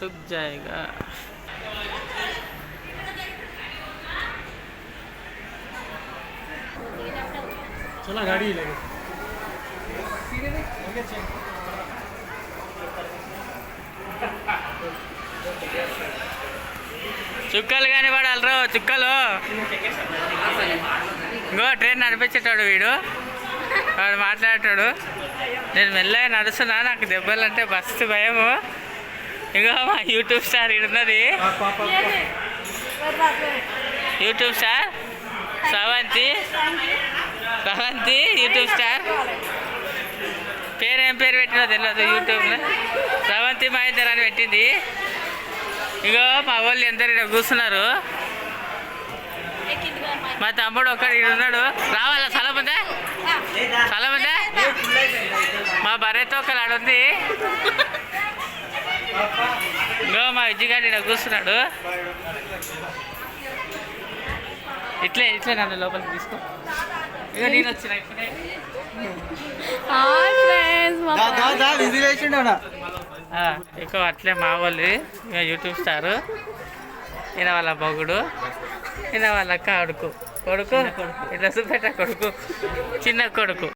रुक जाएगा चला गाड़ी लगे चुक्का लगाने पर डाल रहा हो चुक्का लो ఇంకో ట్రైన్ నడిపించేటాడు వీడు. వాడు మాట్లాడేటాడు. నేను మెల్లగా నడుస్తున్నా నాకు దెబ్బలు అంటే మస్తు భయము. ఇగో మా యూట్యూబ్ స్టార్ ఉన్నది YouTube star? Savanthi? Savanthi YouTube star? పేరు ఏం పేరు పెట్టినో తెలియదు యూట్యూబ్లో. సవంతి మహేందర్ అని పెట్టింది. ఇగో మా వాళ్ళు ఎందరు ఇక్కడ కూర్చున్నారు. మా తమ్ముడు ఒకడు ఇక్కడ ఉన్నాడు. రావాలా స్థలం ఉందా స్థలం ఉందా మా భార్యతో ఒకరు ఆడ ఉంది. ఇగో మా విజ్జిగాడు ఇక్కడ కూర్చున్నాడు. ఇట్లే ఇట్లే నన్ను లోపలికి తీసుకో. ఇక నేను వచ్చిన ఇప్పుడే. ఇక అట్లే మా వాళ్ళు ఇక యూట్యూబ్ స్టార్. ఈయన వాళ్ళ మొగుడు ఈయన వాళ్ళ కొడుకు కొడుకు? ఇట్లా చూపెట్ట కొడుకు? చిన్న కొడుకు.